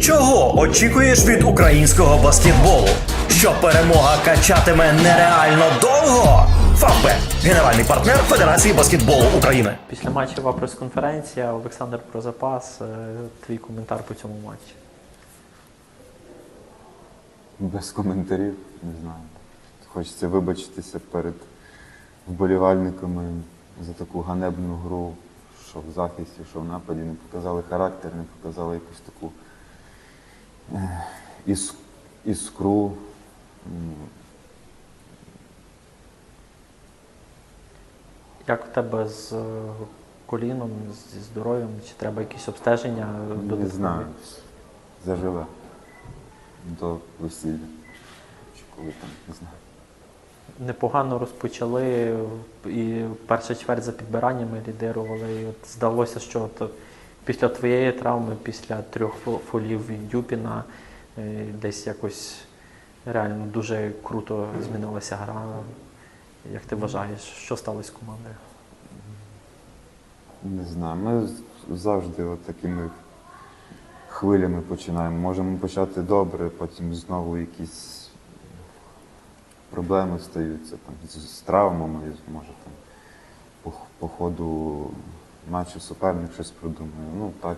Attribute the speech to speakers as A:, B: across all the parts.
A: Чого очікуєш від українського баскетболу? Що перемога качатиме нереально довго? Фавбет – генеральний партнер Федерації баскетболу України.
B: Після матчева прес-конференція Олександр про запас. Е, Твій коментар по цьому матчі.
C: Без коментарів, не знаю. Хочеться вибачитися перед вболівальниками за таку ганебну гру, що в захисті, що в нападі. Не показали характер, не показали якусь таку е, іс- іскру.
B: Як у тебе з е, коліном, зі здоров'ям? Чи треба якісь обстеження? е,
C: Не
B: додаткові?
C: знаю. Заживе до весілля. Чи коли там, не знаю.
B: Непогано розпочали і перша чверть за підбираннями лідирували. І от здалося, що от після твоєї травми, після трьох фо- фолів Дюпіна, е, десь якось реально дуже круто змінилася гра. Як ти вважаєш, що сталося з командою?
C: Не знаю. Ми завжди от такими хвилями починаємо. Можемо почати добре, потім знову якісь проблеми стаються там, з травмами, може там по, по ходу матчу суперник щось придумає. Ну так,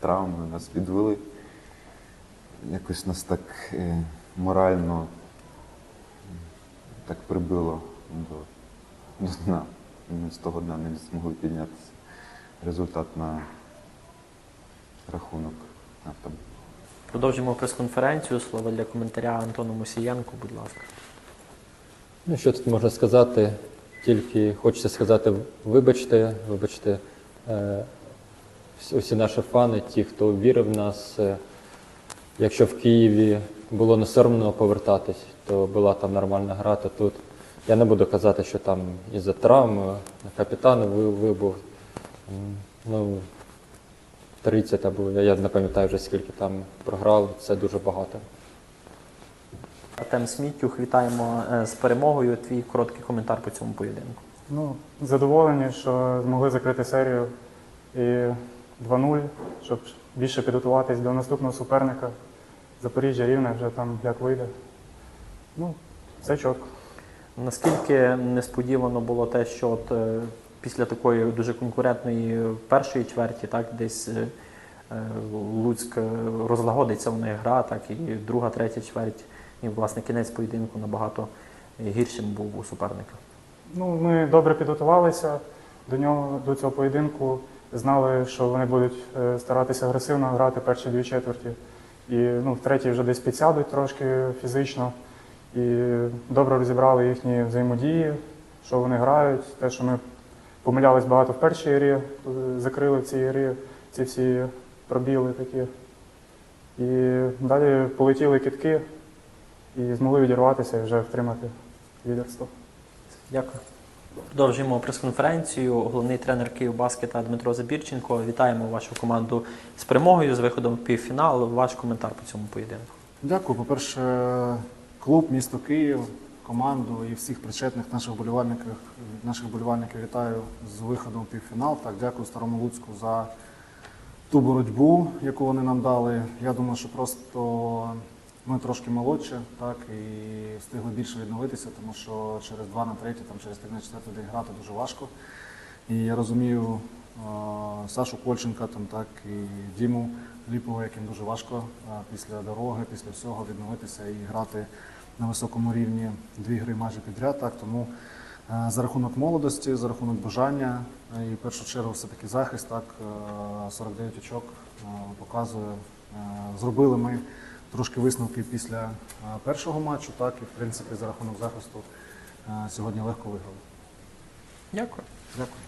C: травми нас підвели. Якось нас так е, морально так прибило до, до дна. Ми з того дня не змогли піднятися. Результат на рахунок на.
B: Продовжимо прес-конференцію. Слово для коментаря Антону Мусієнку, будь ласка.
D: Ну, що тут можна сказати? Тільки хочеться сказати вибачте, вибачте е, усі наші фани, ті, хто вірив в нас. Е, якщо в Києві було не соромно повертатись, то була там нормальна гра, то тут я не буду казати, що там із-за травм е, капітан ви- вибув. Ну, 30 або я, не пам'ятаю вже скільки там програли, це дуже багато.
B: Артем Смітюх, вітаємо е, з перемогою. Твій короткий коментар по цьому поєдинку.
E: Ну, задоволені, що змогли закрити серію і 2-0, щоб більше підготуватись до наступного суперника. Запоріжжя рівне вже там як вийде. Ну, все чітко.
B: Наскільки несподівано було те, що от е, після такої дуже конкурентної першої чверті, так десь е, Луцьк розлагодиться в них гра, так і друга, третя чверть, і власне кінець поєдинку набагато гіршим був у суперника.
E: Ну, ми добре підготувалися до нього, до цього поєдинку. Знали, що вони будуть е, старатися агресивно грати перші дві четверті. І ну, в третій вже десь підсядуть трошки фізично. І добре розібрали їхні взаємодії, що вони грають, те, що ми помилялись багато в першій грі, е, закрили в цій грі ці всі пробіли такі. І далі полетіли кітки і змогли відірватися і вже втримати лідерство.
B: Дякую. Продовжуємо прес-конференцію. Головний тренер Київбаскета Дмитро Забірченко. Вітаємо вашу команду з перемогою, з виходом в півфінал. Ваш коментар по цьому поєдинку.
F: Дякую. По-перше, клуб, місто Київ, команду і всіх причетних наших вболівальників, наших вболівальників вітаю з виходом в півфінал. Так, дякую Старому Луцьку за ту боротьбу, яку вони нам дали. Я думаю, що просто ми трошки молодші, так, і встигли більше відновитися, тому що через два на третій, там через три на четвертий день грати дуже важко. І я розумію Сашу Кольченка, там, так, і Діму Ліпова, яким дуже важко після дороги, після всього відновитися і грати на високому рівні дві гри майже підряд. Так, тому за рахунок молодості, за рахунок бажання і в першу чергу все-таки захист, так, е, 49 очок показує. Зробили ми трошки висновки після е, першого матчу, так, і в принципі за рахунок захисту е, сьогодні легко виграли.
B: Дякую.
F: Дякую.